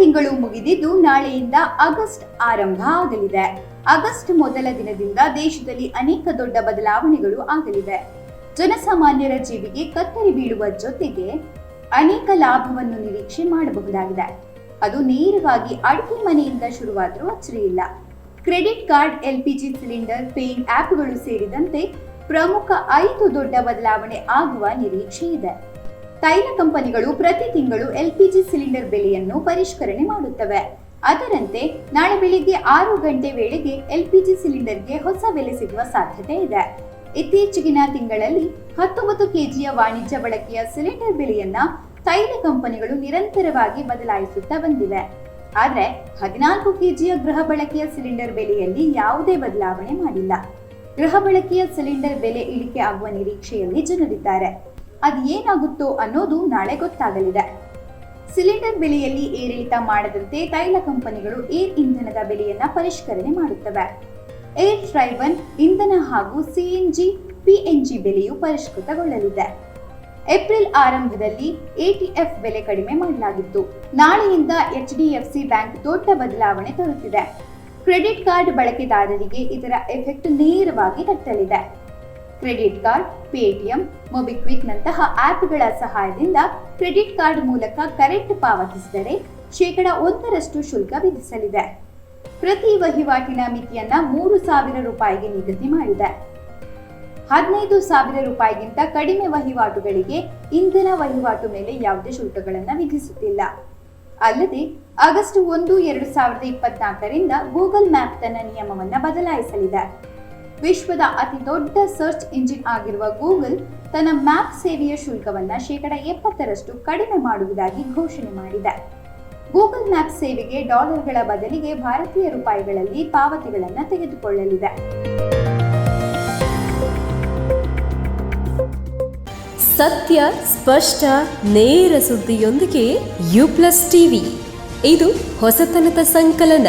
ತಿಂಗಳು ಮುಗಿದಿದ್ದು ನಾಳೆಯಿಂದ ಆಗಸ್ಟ್ ಆರಂಭ ಆಗಲಿದೆ. ಆಗಸ್ಟ್ ಮೊದಲ ದಿನದಿಂದ ದೇಶದಲ್ಲಿ ಅನೇಕ ದೊಡ್ಡ ಬದಲಾವಣೆಗಳು ಆಗಲಿವೆ. ಜನಸಾಮಾನ್ಯರ ಜೀವಿಗೆ ಕತ್ತರಿ ಬೀಳುವ ಜೊತೆಗೆ ಅನೇಕ ಲಾಭವನ್ನು ನಿರೀಕ್ಷೆ ಮಾಡಬಹುದಾಗಿದೆ. ಅದು ನೇರವಾಗಿ ಅಡುಗೆ ಮನೆಯಿಂದ ಶುರುವಾದರೂ ಅಚ್ಚರಿಯಿಲ್ಲ. Credit card, LPG cylinder, paying ಆಪ್ಗಳು ಸೇರಿದಂತೆ ಪ್ರಮುಖ ಐದು ದೊಡ್ಡ ಬದಲಾವಣೆ ಆಗುವ ನಿರೀಕ್ಷೆ ಇದೆ ತೈಲ ಕಂಪನಿಗಳು ಪ್ರತಿ ತಿಂಗಳು ಎಲ್ಪಿಜಿ ಸಿಲಿಂಡರ್ ಬೆಲೆಯನ್ನು ಪರಿಷ್ಕರಣೆ ಮಾಡುತ್ತವೆ. ಅದರಂತೆ, ನಾಳೆ ಬೆಳಿಗ್ಗೆ ಆರು ಗಂಟೆ ವೇಳೆಗೆ ಎಲ್ಪಿಜಿ ಸಿಲಿಂಡರ್ಗೆ ಹೊಸ ಬೆಲೆ ಸಿಗುವ ಸಾಧ್ಯತೆ ಇದೆ. ಇತ್ತೀಚೆಗಿನ ತಿಂಗಳಲ್ಲಿ ಹತ್ತೊಂಬತ್ತು ಕೆಜಿಯ ವಾಣಿಜ್ಯ ಬಳಕೆಯ ಸಿಲಿಂಡರ್ ಬೆಲೆಯನ್ನ ತೈಲ ಕಂಪನಿಗಳು ನಿರಂತರವಾಗಿ ಬದಲಾಯಿಸುತ್ತಾ ಬಂದಿವೆ. ಆದರೆ, ಹದಿನಾಲ್ಕು ಕೆಜಿಯ ಗೃಹ ಬಳಕೆಯ ಸಿಲಿಂಡರ್ ಬೆಲೆಯಲ್ಲಿ ಯಾವುದೇ ಬದಲಾವಣೆ ಮಾಡಿಲ್ಲ. ಗೃಹ ಬಳಕೆಯ ಸಿಲಿಂಡರ್ ಬೆಲೆ ಇಳಿಕೆ ಆಗುವ ನಿರೀಕ್ಷೆಯಲ್ಲಿ ಜನರಿದ್ದಾರೆ. ಅದು ಏನಾಗುತ್ತೋ ಅನ್ನೋದು ನಾಳೆ ಗೊತ್ತಾಗಲಿದೆ. ಸಿಲಿಂಡರ್ ಬೆಲೆಯಲ್ಲಿ ಏರಿಳಿತ ಮಾಡದಂತೆ ತೈಲ ಕಂಪನಿಗಳು ಏರ್ ಇಂಧನದ ಬೆಲೆಯನ್ನ ಪರಿಷ್ಕರಣೆ ಮಾಡುತ್ತವೆ. ಏರ್ ಟ್ರೈಬನ್ ಇಂಧನ ಹಾಗೂ ಸಿಎನ್ಜಿ ಪಿಎನ್ಜಿ ಬೆಲೆಯು ಪರಿಷ್ಕೃತಗೊಳ್ಳಲಿದೆ. ಏಪ್ರಿಲ್ ಆರಂಭದಲ್ಲಿ ಎಟಿಎಫ್ ಬೆಲೆ ಕಡಿಮೆ ಮಾಡಲಾಗಿತ್ತು. ನಾಳೆಯಿಂದ ಎಚ್ಡಿಎಫ್ಸಿ ಬ್ಯಾಂಕ್ ದೊಡ್ಡ ಬದಲಾವಣೆ ತರುತ್ತಿದೆ. ಕ್ರೆಡಿಟ್ ಕಾರ್ಡ್ ಬಳಕೆದಾರರಿಗೆ ಇದರ ಎಫೆಕ್ಟ್ ನೇರವಾಗಿ ತಟ್ಟಲಿದೆ. ಕ್ರೆಡಿಟ್ ಕಾರ್ಡ್, ಪೇಟಿಎಂ, ಮೊಬಿಕ್ವಿಕ್ ನಂತಹ ಆಪ್ಗಳ ಸಹಾಯದಿಂದ ಕ್ರೆಡಿಟ್ ಕಾರ್ಡ್ ಮೂಲಕ ಕರೆಂಟ್ ಪಾವತಿಸಿದರೆ ಶೇಕಡ ಒಂದರಷ್ಟು ಶುಲ್ಕ ವಿಧಿಸಲಿದೆ. ಪ್ರತಿ ವಹಿವಾಟಿನ ಮಿತಿಯನ್ನ ಮೂರು ಸಾವಿರ ರೂಪಾಯಿಗೆ ನಿಗದಿ ಮಾಡಿದೆ. ಹದಿನೈದು ಸಾವಿರ ರೂಪಾಯಿಗಿಂತ ಕಡಿಮೆ ವಹಿವಾಟುಗಳಿಗೆ ಇಂಧನ ವಹಿವಾಟು ಮೇಲೆ ಯಾವುದೇ ಶುಲ್ಕಗಳನ್ನು ವಿಧಿಸುತ್ತಿಲ್ಲ. ಅಲ್ಲದೆ, ಆಗಸ್ಟ್ ಒಂದು, ಎರಡು ಸಾವಿರದ ಇಪ್ಪತ್ನಾಲ್ಕರಿಂದ ಗೂಗಲ್ ಮ್ಯಾಪ್ ತನ್ನ ನಿಯಮವನ್ನು ಬದಲಾಯಿಸಲಿದೆ. ವಿಶ್ವದ ಅತಿ ದೊಡ್ಡ ಸರ್ಚ್ ಇಂಜಿನ್ ಆಗಿರುವ ಗೂಗಲ್ ತನ್ನ ಮ್ಯಾಪ್ ಸೇವೆಯ ಶುಲ್ಕವನ್ನು ಶೇಕಡ ಎಪ್ಪತ್ತರಷ್ಟು ಕಡಿಮೆ ಮಾಡುವುದಾಗಿ ಘೋಷಣೆ ಮಾಡಿದೆ. ಗೂಗಲ್ ಮ್ಯಾಪ್ ಸೇವೆಗೆ ಡಾಲರ್ಗಳ ಬದಲಿಗೆ ಭಾರತೀಯ ರೂಪಾಯಿಗಳಲ್ಲಿ ಪಾವತಿಗಳನ್ನು ತೆಗೆದುಕೊಳ್ಳಲಿದೆ. ಸತ್ಯ, ಸ್ಪಷ್ಟ, ನೇರ ಸುದ್ದಿಯೊಂದಿಗೆ ಯು ಪ್ಲಸ್ ಟಿವಿ. ಇದು ಹೊಸತನದ ಸಂಕಲನ.